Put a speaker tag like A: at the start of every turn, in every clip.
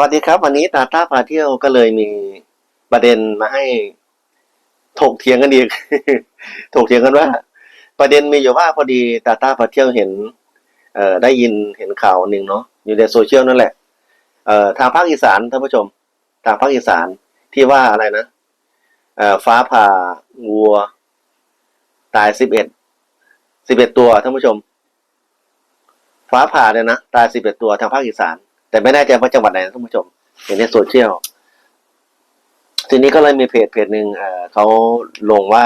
A: วัสดีครับ วันนี้ตาต้าพาเที่ยวก็เลยมีประเด็นมาให้ถกเถียงกันอีกถกเถียงกันว่า ประเด็นมีอยู่ว่าพอดีตาต้าพาเที่ยวเห็น เอ่อได้ยินเห็นข่าวหนึ่งเนาะอยู่ในโซเชียลนั่นแหละ เอ่อทางภาคอีสานท่านผู้ชม ทางภาคอีสานที่ว่าอะไรนะเอ่อฟ้าผ่าวัว ตายสิบเอ็ดสิบเอ็ดตัวท่านผู้ชม ฟ้าผ่าเนี่ยนะตายสิบเอ็ดตัวทางภาคอีสาน แต่ไม่แน่ใจว่าจังหวัดไหนนะท่านผู้ชมเห็นในโซเชียลทีนี้ก็เลยมีเพจเพจหนึ่งเเขาลงว่า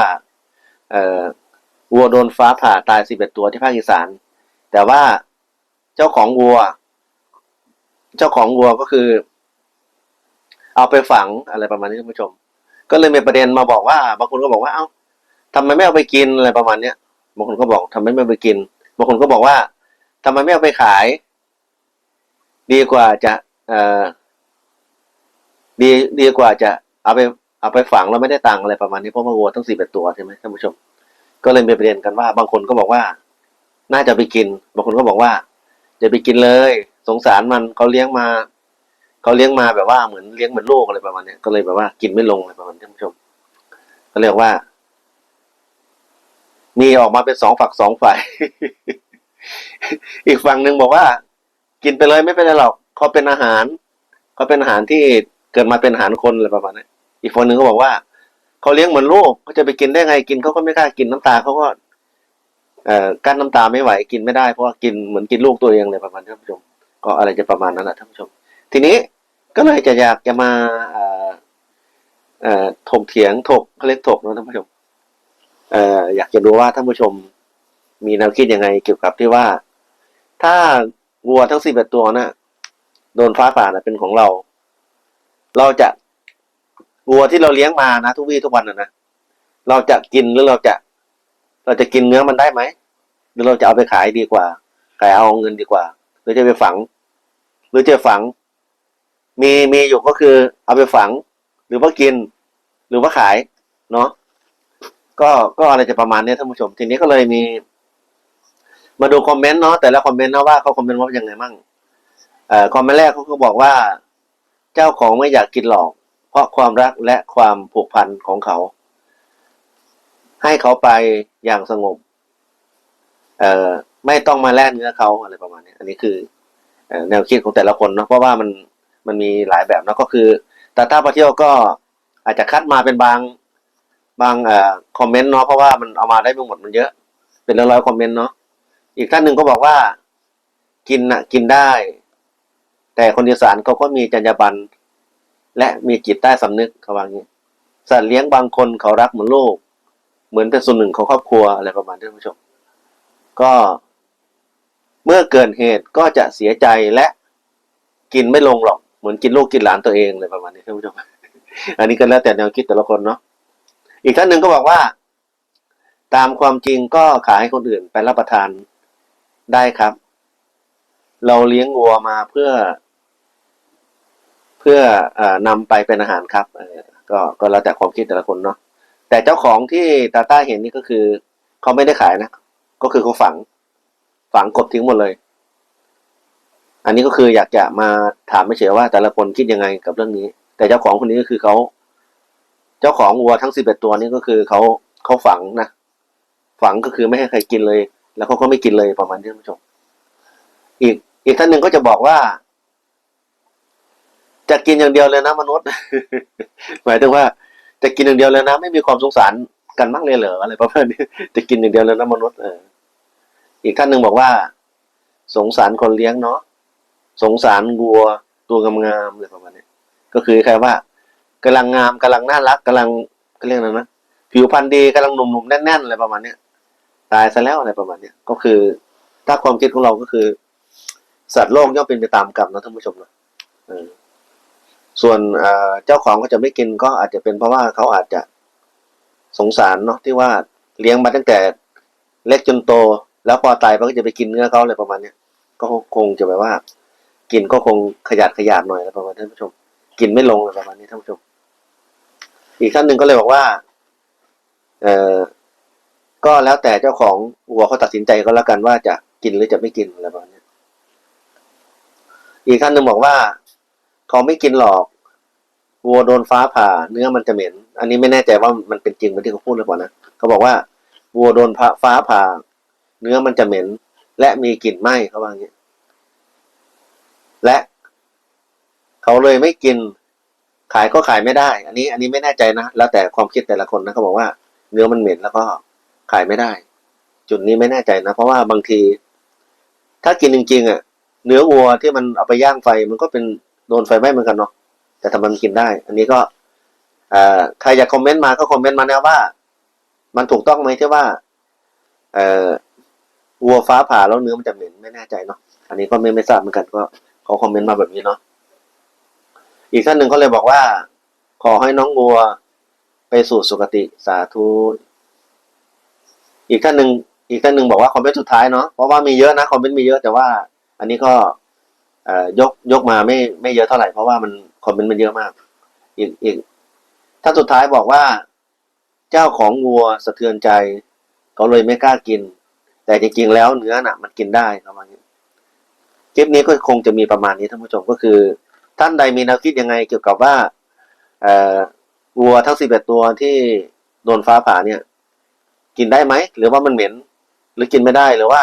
A: วัวโดนฟ้าผ่าตายสิบเอ็ดตัวที่ภาคอีสาน แต่ว่าเจ้าของวัว เจ้าของวัวก็คือ เอาไปฝังอะไรประมาณนี้ท่านผู้ชม ก็เลยมีประเด็นมาบอกว่า บางคนก็บอกว่าเอ้าทำไมไม่เอาไปกินอะไรประมาณเนี้ยบางคนก็บอกทำไมไม่เอาไปกิน บางคนก็บอกว่าทำไมไม่เอาไปขาย ดีกว่าจะเอ่อดีดีกว่าจะเอาไปเอาไปฝังแล้วไม่ได้ตังอะไรประมาณนี้เพราะว่าวัวทั้งสี่เป็นตัวใช่ไหมท่านผู้ชม ก็เลยมีประเด็นกันว่า บางคนก็บอกว่า น่าจะไปกิน บางคนก็บอกว่าอย่าไปกินเลย สงสารมันเขาเลี้ยงมาเขาเลี้ยงมาแบบว่าเหมือนเลี้ยงเหมือนลูกอะไรประมาณนี้ก็เลยแบบว่ากินไม่ลงอะไรประมาณนี้ท่านผู้ชม ก็เรียกว่า มีออกมาเป็นสองฝักสองฝ่าย อีกฝั่งหนึ่งบอกว่า กินไปเลยไม่เป็นไรหรอกเขาเป็นอาหารเขาเป็นอาหารที่เกิดมาเป็นอาหารคนอะไรประมาณนี้อีกฝั่งหนึ่งก็บอกว่าเขาเลี้ยงเหมือนลูกเขาจะไปกินได้ไงกินเขาก็ไม่กล้ากินน้ำตาเขาก็เอ่อกั้นน้ำตาไม่ไหวกินไม่ได้เพราะว่ากินเหมือนกินลูกตัวเองเลยประมาณนี้ท่านผู้ชม ก็อะไรจะประมาณนั้นแหละท่านผู้ชม ทีนี้ก็เลยจะอยากจะมาเอ่อเอ่อถกเถียงถกเขาเรียกถกนะท่านผู้ชมเอ่ออยากจะดูว่าท่านผู้ชมมีแนวคิดยังไงเกี่ยวกับที่ว่า ถ้า วัวทั้งสิบเอ็ดตัวน่ะโดนฟ้าผ่านะเป็นของเรา เราจะวัวที่เราเลี้ยงมานะทุกวี่ทุกวันนะนะเราจะกินหรือเราจะ เราจะกินเนื้อมันได้ไหมหรือเราจะเอาไปขายดีกว่า ขายเอาเงินดีกว่า หรือจะไปฝัง หรือจะฝัง มีมีอยู่ก็คือ เอาไปฝัง หรือว่ากิน หรือว่าขาย เนาะก็ก็อะไรจะประมาณนี้ท่านผู้ชม ทีนี้ก็เลยมี มาดูคอมเมนต์เนาะแต่ละคอมเมนต์นะว่าเขาคอมเมนต์ว่ายังไงมั่งเอ่อคอมเมนต์แรกเขาก็บอกว่า เจ้าของไม่อยากกินหรอก เพราะความรักและความผูกพันของเขา ให้เขาไปอย่างสงบ เอ่อไม่ต้องมาแล่นเนื้อเขาอะไรประมาณนี้อันนี้คือแนวคิดของแต่ละคนเนาะเพราะว่ามันมันมีหลายแบบเนาะก็คือ แต่ถ้าไปเที่ยวก็อาจจะคัดมาเป็นบางบางเอ่อคอมเมนต์เนาะเพราะว่ามันเอามาได้ไม่หมดมันเยอะ เป็นร้อยๆคอมเมนต์เนาะ อีกท่านหนึ่งก็บอกว่า กินน่ะกินได้ แต่คนอีสานเขาก็มีจรรยาบรรณและมีจิตใต้สำนึกเขาว่างี้สัตว์เลี้ยงบางคนเขารักเหมือนลูกเหมือนเป็นส่วนหนึ่งของครอบครัวอะไรประมาณนี้ท่านผู้ชม ก็เมื่อเกิดเหตุก็จะเสียใจและกินไม่ลงหรอก เหมือนกินลูกกินหลานตัวเองเลยประมาณนี้ท่านผู้ชม อันนี้ก็แล้วแต่แนวคิดแต่ละคนเนาะอีกท่านหนึ่งก็บอกว่า ตามความจริงก็ขายให้คนอื่นไปรับประทาน ได้ครับ เราเลี้ยงวัวมาเพื่อ เพื่ออนำไปเป็นอาหารครับก็ก็แล้วแต่ความคิดแต่ละคนเนาะแต่เจ้าของที่ตาต้าเห็นนี่ก็คือเขาไม่ได้ขายนะ ก็คือเขาฝัง ฝังกบทิ้งหมดเลย อันนี้ก็คืออยากจะมาถามไม่เฉยว่า แต่ละคนคิดยังไงกับเรื่องนี้ แต่เจ้าของคนนี้ก็คือเขาเจ้าของวัวทั้งสิบเอ็ดตัวนี้ก็คือเขาเขาฝังนะฝังก็คือไม่ให้ใครกินเลย แล้วเขาก็ไม่กินเลยประมาณนี้ท่านผู้ชม อีก อีกท่านหนึ่งก็จะบอกว่า จะกินอย่างเดียวเลยนะมนุษย์ หมายถึงว่า จะกินอย่างเดียวเลยนะ ไม่มีความสงสารกันบ้างเลยเหรออะไรประมาณนี้ จะกินอย่างเดียวเลยนะมนุษย์เอออีกท่านหนึ่งบอกว่า สงสารคนเลี้ยงเนาะสงสารวัวตัวงามๆอะไรประมาณนี้ก็คือแค่ว่ากำลังงามกำลังน่ารักกำลังก็เรียกอะไรนะผิวพรรณดีกำลังหนุ่มๆแน่นๆอะไรประมาณเนี้ย ตายซะแล้วอะไรประมาณเนี้ยก็คือ ถ้าความคิดของเราก็คือ สัตว์โลกย่อมเป็นไปตามกรรมนะท่านผู้ชมนะส่วนเจ้าของก็จะไม่กินก็อาจจะเป็นเพราะว่าเขาอาจจะสงสารเนาะที่ว่าเลี้ยงมาตั้งแต่เล็กจนโต แล้วพอตายมันก็จะไปกินเนื้อเขาอะไรประมาณเนี้ยก็คงจะแบบว่า กินก็คงขยัดขยาดหน่อยอะไรประมาณนี้ท่านผู้ชม กินไม่ลงอะไรประมาณนี้ท่านผู้ชม อีกท่านหนึ่งก็เลยบอกว่า เอ่อ ก็แล้วแต่เจ้าของวัวเขาตัดสินใจก็แล้วกันว่าจะกินหรือจะไม่กินอะไรประมาณนี้อีกท่านหนึ่งบอกว่าเขาไม่กินหรอกวัวโดนฟ้าผ่า เนื้อมันจะเหม็น อันนี้ไม่แน่ใจว่ามันเป็นจริงเหมือนที่เขาพูดหรือเปล่านะเขาบอกว่าวัวโดนฟ้าผ่า เนื้อมันจะเหม็น และมีกลิ่นไหม้เขาว่าอย่างนี้และ เขาเลยไม่กิน ขายก็ขายไม่ได้ อันนี้ อันนี้ไม่แน่ใจนะแล้วแต่ความคิดแต่ละคนนะเขาบอกว่า เนื้อมันเหม็นแล้วก็ ขายไม่ได้ จุดนี้ไม่แน่ใจนะ เพราะว่าบางที ถ้ากินจริงๆอะเนื้อวัวที่มันเอาไปย่างไฟมันก็เป็นโดนไฟไหม้เหมือนกันเนาะแต่ทำไมมันกินได้ อันนี้ก็อ่อใครอยากคอมเมนต์มาก็คอมเมนต์มานะว่า มันถูกต้องไหมที่ว่าเอ่อวัวฟ้าผ่าแล้วเนื้อมันจะเหม็นไม่แน่ใจเนาะอันนี้ก็ไม่ไม่ทราบเหมือนกันก็เขาคอมเมนต์มาแบบนี้เนาะอีกท่านหนึ่งเขาเลยบอกว่า ขอให้น้องวัวไปสู่สุคติสาธุ อีกท่านหนึ่งอีกท่านหนึ่งบอกว่าคอมเมนต์สุดท้ายเนาะเพราะว่ามีเยอะนะคอมเมนต์มีเยอะแต่ว่า อันนี้ก็ยกยกมาไม่ไม่เยอะเท่าไหร่เพราะว่ามันคอมเมนต์มันเยอะมาก อีกอีกท่านสุดท้ายบอกว่า เจ้าของวัวสะเทือนใจเขาเลยไม่กล้ากิน แต่จริงๆแล้วเนื้อน่ะ มันกินได้ประมาณนี้คลิปนี้ก็คงจะมีประมาณนี้ท่านผู้ชมก็คือ ท่านใดมีแนวคิดยังไงเกี่ยวกับว่าเออวัวทั้งสิบเอ็ดตัวที่โดนฟ้าผ่าเนี่ย กินได้ไหมหรือว่ามันเหม็น หรือกินไม่ได้หรือว่า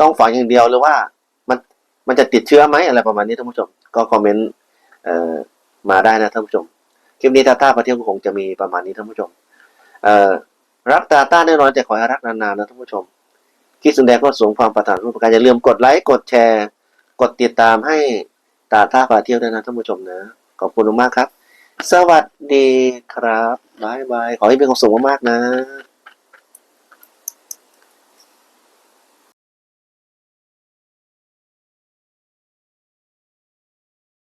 A: ต้องฝังอย่างเดียวหรือว่ามันมันจะติดเชื้อไหมอะไรประมาณนี้ท่านผู้ชม ก็คอมเมนต์เอ่อมาได้นะท่านผู้ชมคลิปนี้ตาต้าประเที่ยวคงจะมีประมาณนี้ท่านผู้ชม เอ่อรักตาต้าแน่นอนแต่ขอให้รักนานๆนะท่านผู้ชมคิดสุดแดงก็สูงความปรารถนาทุกประการอย่าลืมกดไลค์กดแชร์ กดติดตามให้ตาต้าพาเที่ยวด้วยนะท่านผู้ชมนะขอบคุณมากครับ สวัสดีครับบายบายขอให้มีความสุขมากๆนะ